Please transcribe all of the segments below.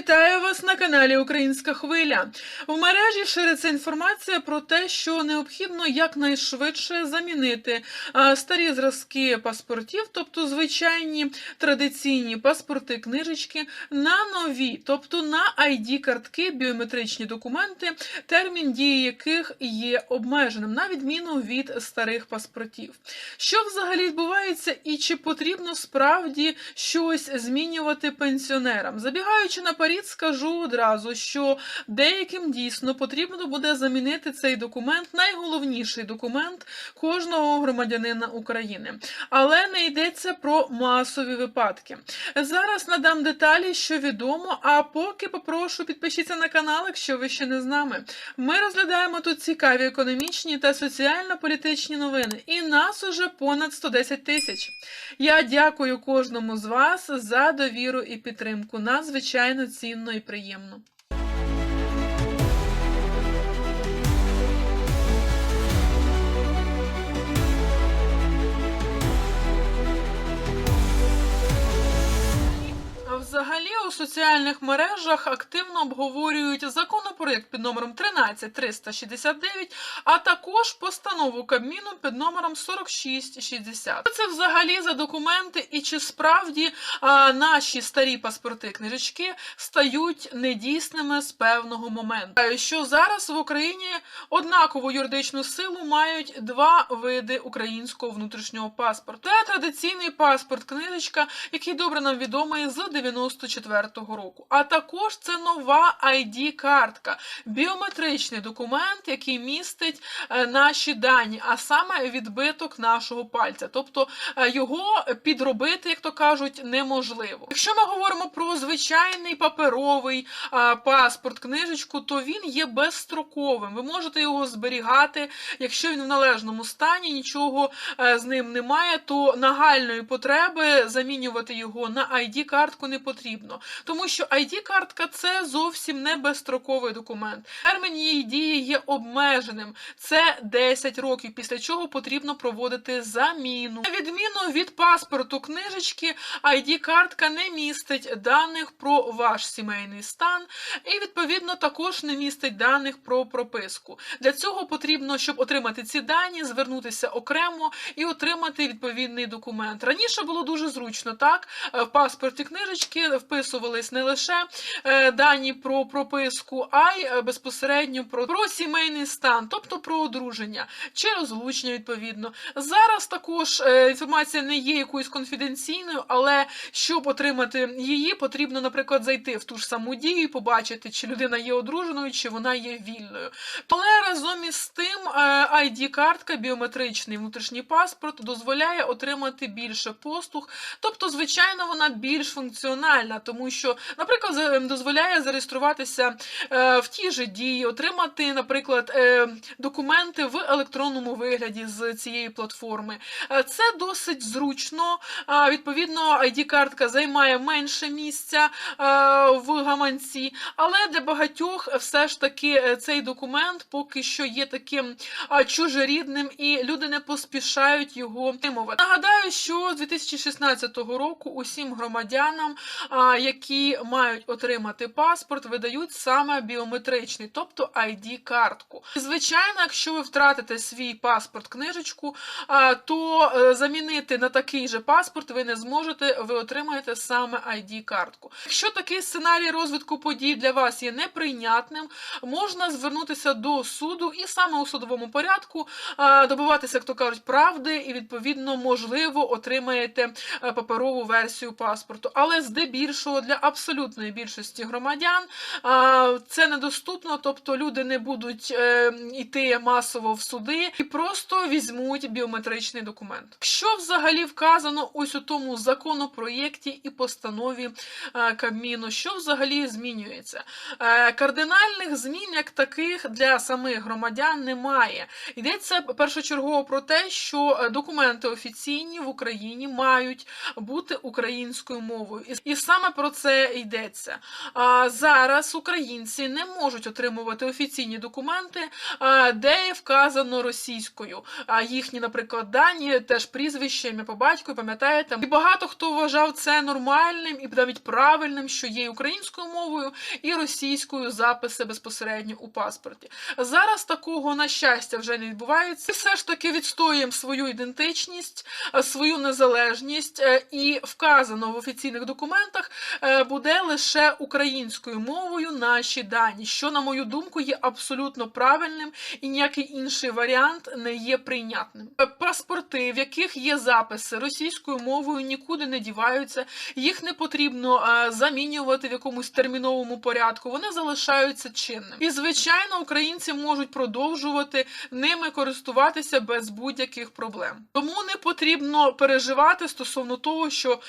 Вітаю вас на каналі Українська Хвиля. В мережі шириться інформація про те, що необхідно якнайшвидше замінити старі зразки паспортів, тобто звичайні традиційні паспорти, книжечки, на нові, тобто на ID-картки, біометричні документи, термін дії яких є обмеженим, на відміну від старих паспортів. Що взагалі відбувається і чи потрібно справді щось змінювати пенсіонерам? Забігаючи наперед, скажу одразу, що деяким дійсно потрібно буде замінити цей документ, найголовніший документ кожного громадянина України. Але не йдеться про масові випадки. Зараз надам деталі, що відомо. А поки попрошу підпишіться на канал, якщо ви ще не з нами. Ми розглядаємо тут цікаві економічні та соціально-політичні новини, і нас уже понад 110 тисяч. Я дякую кожному з вас за довіру і підтримку. Надзвичайно цінно і приємно. А Взагалі у соціальних мережах активно обговорюють законопроект під номером 13369, а також постанову Кабміну під номером 4660. Що Це взагалі за документи і чи справді а, наші старі паспорти книжечки стають недійсними з певного моменту. Е, Що зараз в Україні однакову юридичну силу мають два види українського внутрішнього паспорту. Це традиційний паспорт книжечка, який добре нам відомий з 94-го року. А також це нова ID-картка, біометричний документ, який містить е, наші дані, а саме відбиток нашого пальця. Тобто е, його підробити, як то кажуть, неможливо. Якщо ми говоримо про звичайний паперовий паспорт, книжечку, то він є безстроковим. Ви можете його зберігати, якщо він в належному стані, нічого е, з ним немає, то нагальної потреби замінювати його на ID-картку не потрібно. Тому що ID-картка це зовсім не безстроковий документ. Термін її дії є обмеженим. Це 10 років, після чого потрібно проводити заміну. На відміну від паспорту книжечки, ID-картка не містить даних про ваш сімейний стан і, відповідно, також не містить даних про прописку. Для цього потрібно, щоб отримати ці дані, звернутися окремо і отримати відповідний документ. Раніше було дуже зручно, так? Е, В паспорті книжечки вписувались не лише е, дані про прописку, а й е, безпосередньо про, про сімейний стан, тобто про одруження чи розлучення, відповідно. Зараз також е, інформація не є якоюсь конфіденційною, але щоб отримати її, потрібно, наприклад, зайти в ту ж саму дію і побачити, чи людина є одруженою, чи вона є вільною. Але разом із тим ID-картка, біометричний внутрішній паспорт дозволяє отримати більше послуг, тобто, звичайно, вона більш функціональна, тому що, наприклад, за- дозволяє зареєструватися е, в тій же дії, отримати, наприклад, е, документи в електронному вигляді з цієї платформи. Е, Це досить зручно. Відповідно, ID-картка займає менше місця в гаманці, але для багатьох все ж таки цей документ поки що є таким чужорідним, і люди не поспішають його отримувати. Нагадаю, що з 2016 року усім громадянам, які мають отримати паспорт, видають саме біометричний, тобто ID-картку. Звичайно, якщо ви втратите свій паспорт книжечку, то е, замінити на такий же паспорт ви не зможете, ви отримаєте саме ID-картку. Якщо такий сценарій розвитку подій для вас є неприйнятним, можна звернутися до суду і саме у судовому порядку добиватися, як то кажуть, правди, і відповідно можливо отримаєте е, паперову версію паспорту. Але здебільшого для абсолютної більшості громадян це недоступно, тобто люди не будуть е, йти масово в суди і просто візьмуть біометричний документ. Що взагалі вказано ось у тому законопроєкті і постанові е, Кабміну, що взагалі змінюється? Е, Кардинальних змін як таких для самих громадян немає. Йдеться першочергово про те, що документи офіційні в Україні мають бути українською мовою. І- саме про це йдеться. Зараз українці не можуть отримувати офіційні документи, де вказано російською. Їхні, наприклад, дані, теж прізвище, ім'я по батьку, пам'ятаєте? І багато хто вважав це нормальним і навіть правильним, що є українською мовою і російською записи безпосередньо у паспорті. Зараз такого на щастя вже не відбувається. І все ж таки відстоюємо свою ідентичність, свою незалежність, е, і вказано в офіційних документах е, буде лише українською мовою наші дані, що, на мою думку, є абсолютно правильним і ніякий інший варіант не є прийнятним. Е, Паспорти, в яких є записи російською мовою, нікуди не діваються, їх не потрібно е, замінювати в якомусь терміновому порядку. Вони залишаються чинними. І звичайно, українці можуть продовжувати ними користуватися без будь-яких проблем. Тому не потрібно переживати стосовно того, що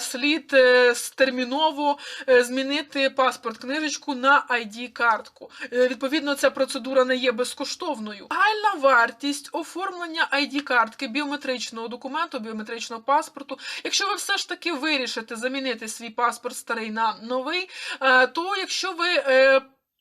слід терміново е, змінити паспорт книжечку на id картку Е, Відповідно, ця процедура не є безкоштовною. Загальна вартість оформлення id картки біометричного документу, біометричного паспорту. Якщо ви все ж таки вирішите замінити свій паспорт старий на новий, е, то якщо ви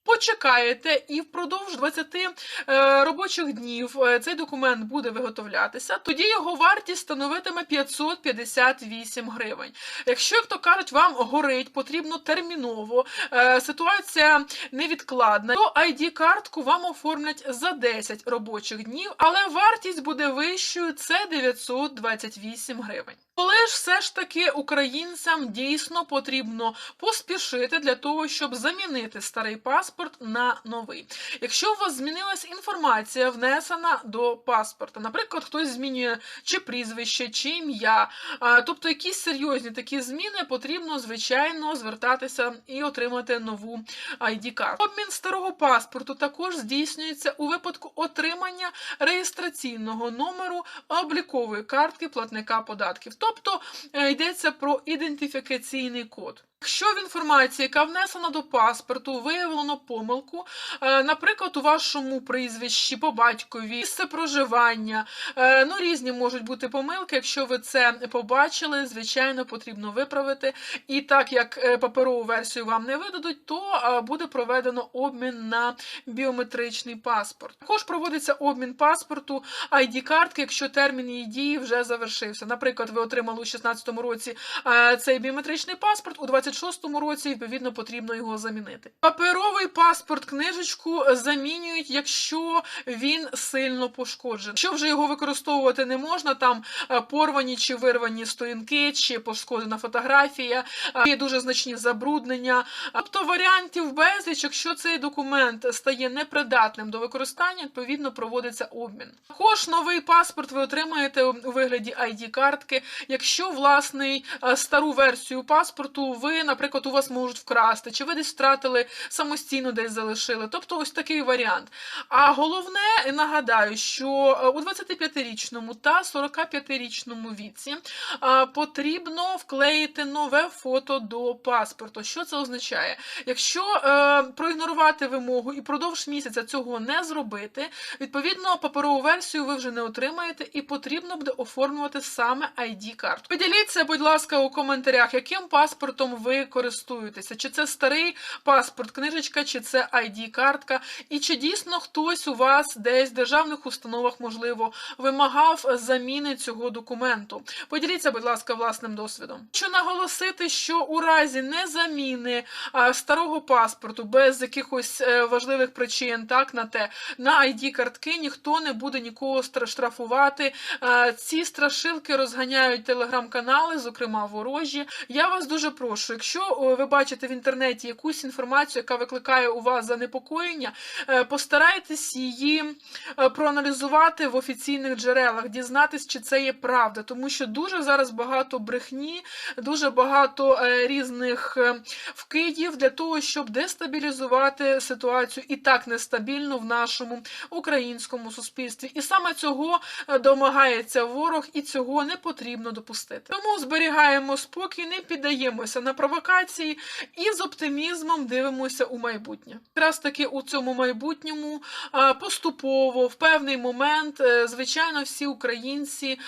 Почекаєте, і впродовж 20 е, робочих днів е, цей документ буде виготовлятися. Тоді його вартість становитиме 558 гривень. Якщо, як то кажуть, вам горить, потрібно терміново, е, ситуація невідкладна, то ID-картку вам оформлять за 10 робочих днів, але вартість буде вищою це 928 гривень. Коли ж все ж таки українцям дійсно потрібно поспішити для того, щоб замінити старий паспорт на новий. Якщо у вас змінилась інформація, внесена до паспорта, наприклад, хтось змінює чи прізвище, чи ім'я, тобто якісь серйозні такі зміни, потрібно звичайно звертатися і отримати нову ID-карту. Обмін старого паспорту також здійснюється у випадку отримання реєстраційного номеру облікової картки платника податків. Тобто е, йдеться про ідентифікаційний код. Якщо в інформації, яка внесена до паспорту, виявлено помилку, е, наприклад, у вашому прізвищі по батькові, місце проживання, е, ну різні можуть бути помилки. Якщо ви це побачили, звичайно, потрібно виправити. І так як е, паперову версію вам не видадуть, то буде проведено обмін на біометричний паспорт. Також проводиться обмін паспорту ID-картки, якщо термін її дії вже завершився. Наприклад, ви отримали у 2016 році цей біометричний паспорт, у 26-му році відповідно потрібно його замінити. Паперовий паспорт книжечку замінюють, якщо він сильно пошкоджений. Якщо вже його використовувати не можна, там е, порвані чи вирвані сторінки, чи пошкоджена фотографія, е, є дуже значні забруднення. Тобто варіантів безліч, якщо цей документ стає непридатним до використання, відповідно проводиться обмін. Також новий паспорт ви отримаєте у вигляді ID-картки. Якщо власний е, стару версію паспорту ви, наприклад, у вас можуть вкрасти, чи ви десь втратили самостійно десь залишили. Тобто ось такий варіант. А головне, нагадаю, що е, у 25-річному та 45-річному віці потрібно вклеїти нове фото до паспорту. Що це означає? Якщо е, проігнорувати вимогу і продовж місяця цього не зробити, відповідно паперову версію ви вже не отримаєте, і потрібно буде оформлювати саме ID-карту. Поділіться, будь ласка, у коментарях, яким паспортом ви користуєтеся, чи це старий паспорт, книжечка, чи це ID-картка, і чи дійсно хтось у вас десь в державних установах, можливо, вимагав заміни цього документу. Поділіться, будь ласка, власним досвідом. Хочу наголосити, що у разі незаміни старого паспорту без якихось е, важливих причин, так на те, на ID-картки ніхто не буде нікого штрафувати. Ці страшилки розганяють телеграм-канали, зокрема ворожі. Я вас дуже прошу, якщо ви бачите в інтернеті якусь інформацію, яка викликає у вас занепокоєння, е, постарайтесь її е, проаналізувати в офіційних джерелах, дізнатись, чи це є правда, тому що дуже зараз багато брехні, дуже багато е, різних вкидів для того, щоб дестабілізувати ситуацію і так нестабільно в нашому українському суспільстві. І саме цього домагається ворог, і цього не потрібно допустити. Тому зберігаємо спокій, не піддаємося на провокації провокації і з оптимізмом дивимося у майбутнє. Якраз таки у цьому майбутньому поступово, в певний момент, е, звичайно, всі українці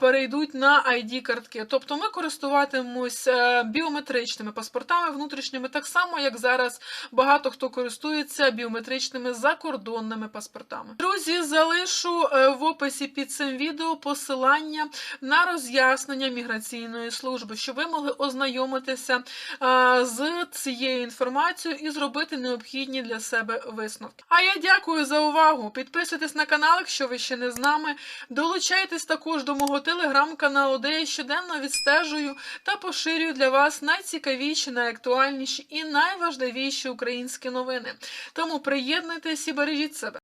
перейдуть на ID-картки. Тобто ми користуватимемось е, біометричними паспортами внутрішніми, так само, як зараз багато хто користується біометричними закордонними паспортами. Друзі, залишу е, в описі під цим відео посилання на роз'яснення міграційної служби, щоб ви могли ознайомитися а, з цією інформацією і зробити необхідні для себе висновки. А я дякую за увагу. Підписуйтесь на канал, якщо ви ще не з нами. Долучайтесь також до мого телеграм-каналу, де я щоденно відстежую та поширюю для вас найцікавіші, найактуальніші і найважливіші українські новини. Тому приєднуйтесь і бережіть себе.